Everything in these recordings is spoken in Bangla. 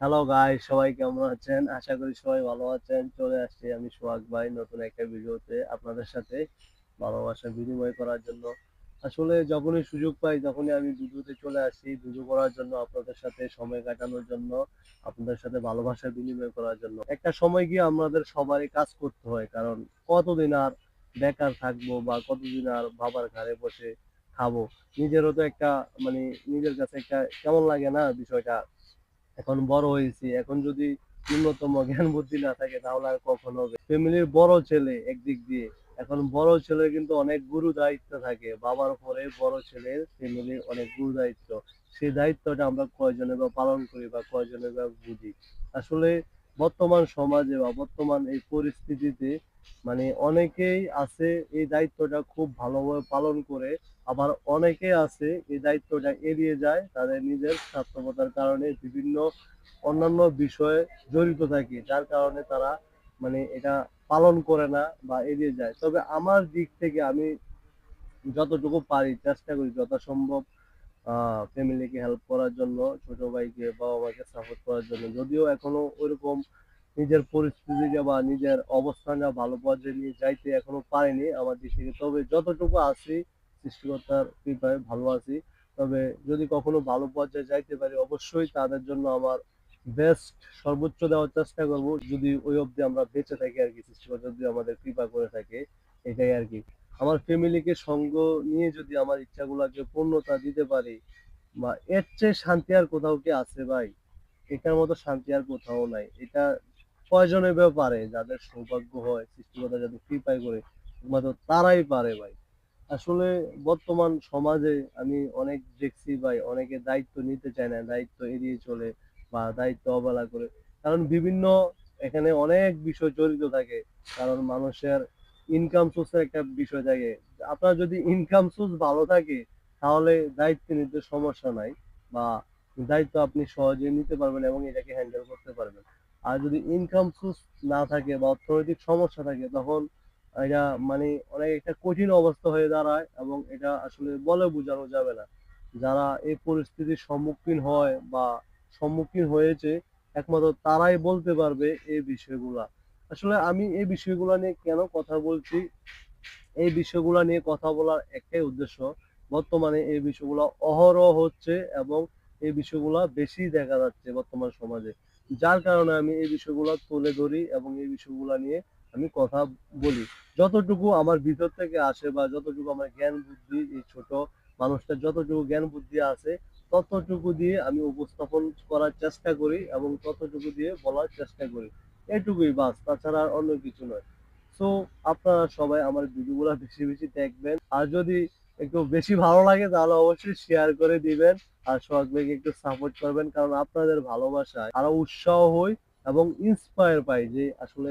হ্যালো গাই সবাই কেমন আছেন? আশা করি সবাই ভালো আছেন। চলে আসছি আমি সোহাগ ভাই নতুন একটা ভিডিওতে আপনাদের সাথে ভালোবাসা বিনিময় করার জন্য। আসলে যখনই সুযোগ পাই, তখনই আমি ভিডিওতে চলে আসি। ভিডিও করার জন্য আপনাদের সাথে সময় কাটানোর জন্য, আপনাদের সাথে ভালোবাসা বিনিময় করার জন্য। একটা সময় গিয়ে আমাদের সবারই কাজ করতে হয়, কারণ কতদিন আর বেকার থাকব বা কতদিন আর বাবার ঘরে বসে খাব? নিজেরও তো একটা মানে নিজের কাছে একটা কেমন লাগে না বিষয়টা? এখন বড় হয়েছি, এখন যদি ন্যূনতম জ্ঞান বুদ্ধি না থাকে তাহলে আর কখন হবে? ফ্যামিলির বড় ছেলে একদিক দিয়ে, এখন বড় ছেলে কিন্তু অনেক গুরু দায়িত্ব থাকে, বাবার পরে বড় ছেলের ফ্যামিলির অনেক গুরু দায়িত্ব সেই দায়িত্বটা আমরা কয়জনে বা পালন করি বা কয়জনে বা বুঝি? আসলে বর্তমান সমাজে বা বর্তমান এই পরিস্থিতিতে মানে অনেকেই আছে এই দায়িত্বটা খুব ভালোভাবে পালন করে, আবার অনেকে আছে এই দায়িত্বটা এড়িয়ে যায়, তাদের নিজের স্বার্থকতার কারণে বিভিন্ন অন্যান্য বিষয়ে জড়িত থাকে, যার কারণে তারা মানে এটা পালন করে না বা এড়িয়ে যায়। তবে আমার দিক থেকে আমি যতটুকু পারি, চেষ্টা করি যথাসম্ভব ফ্যামিলিকে হেল্প করার জন্য, ছোট ভাইকে, বাবা মাকে সাপোর্ট করার জন্য। যদিও এখনও ওইরকম নিজের পরিস্থিতিটা বা নিজের অবস্থানটা ভালো পর্যায়ে নিয়ে যাইতে এখনও পারিনি আমার দিক থেকে। তবে যতটুকু আছি, সৃষ্টিকর্তার কৃপায় ভালো আছি। তবে যদি কখনো ভালো পর্যায়ে যাইতে পারি, অবশ্যই তাদের জন্য আমার বেস্ট সর্বোচ্চ দেওয়ার চেষ্টা করব। যদি ওই অবধি আমরা বেঁচে থাকি আর কি, সৃষ্টিকর্তা যদি আমাদের কৃপা করে থাকে, এটাই আর কি। আমার ফ্যামিলিকে সঙ্গ নিয়ে যদি আমার ইচ্ছাগুলোকে পূর্ণতা দিতে পারি, বা এর চেয়ে শান্তি আর কোথাও কি আছে ভাই? এটার মতো শান্তি আর কোথাও নাই। এটা কয়জনে বেও পারে, যাদের সৌভাগ্য হয়, সৃষ্টিকর্তা যাদের কৃপায় করে একমাত্র তারাই পারে ভাই। আসলে বর্তমান সমাজে আমি অনেক দেখছি ভাই, অনেকে দায়িত্ব নিতে চায় না, দায়িত্ব এড়িয়ে চলে বা দায়িত্ব অবহেলা করে। কারণ বিভিন্ন এখানে অনেক বিষয় জড়িত থাকে। কারণ মানুষের ইনকাম সোর্সের একটা বিষয় থাকে। আপনার যদি ইনকাম সোর্স ভালো থাকে, তাহলে দায়িত্ব নিতে সমস্যা নাই বা দায়িত্ব আপনি সহজে নিতে পারবেন এবং এটাকে হ্যান্ডেল করতে পারবেন। আর যদি ইনকাম সোর্স না থাকে বা অর্থনৈতিক সমস্যা থাকে, তখন এটা মানে অনেক একটা কঠিন অবস্থা হয়ে দাঁড়ায় এবং এটা আসলে বলে বোঝানো যাবে না। যারা এই পরিস্থিতির সম্মুখীন হয় বা সম্মুখীন হয়েছে, একমাত্র তারাই বলতে পারবে এই বিষয়গুলা। আসলে আমি এই বিষয়গুলো নিয়ে কেন কথা বলছি? এই বিষয়গুলো নিয়ে কথা বলার একটাই উদ্দেশ্য, বর্তমানে এই বিষয়গুলো অহরহ হচ্ছে এবং এই বিষয়গুলো বেশি দেখা যাচ্ছে বর্তমান সমাজে। যার কারণে আমি এই বিষয়গুলো তুলে ধরি এবং এই বিষয়গুলো নিয়ে আমি কথা বলি। যতটুকু আমার ভিতর থেকে আসে বা যতটুকু আমার জ্ঞান বুদ্ধি, এই ছোট মানুষটার যতটুকু জ্ঞান বুদ্ধি আছে, ততটুকু দিয়ে আমি উপস্থাপন করার চেষ্টা করি এবং ততটুকু দিয়ে বলার চেষ্টা করি। এটুকুই বাস, তাছাড়া আর অন্য কিছু নয়। সো আপনারা সবাই আমার ভিডিওগুলো বেশি বেশি দেখবেন। আর যদি একটু বেশি ভালো লাগে, তাহলে অবশ্যই শেয়ার করে দিবেন। আর সোহাগ ভাইকে একটু সাপোর্ট করবেন, কারণ আপনাদের ভালোবাসায় আরও উৎসাহ হই এবং ইন্সপায়ার পাই যে আসলে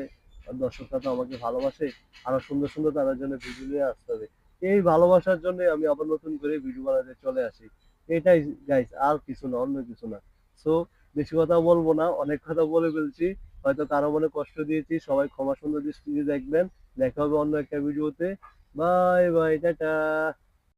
দর্শকরা তো আমাকে ভালোবাসে, আরও সুন্দর সুন্দর তাদের জন্য ভিডিও নিয়ে আসতে হবে। এই ভালোবাসার জন্য আমি আবার নতুন করে ভিডিও বানাতে চলে আসি। এটাই গাইস আর কিছু না, অন্য কিছু না। সো বেশি কথা বলব না, অনেক কথা বলে ফেলছি। হয়তো কারও মনে কষ্ট দিয়েছি, সবাই ক্ষমা সুন্দর দৃষ্টিতে দেখবেন। দেখা হবে অন্য একটা ভিডিওতে বাই বাই টাটা।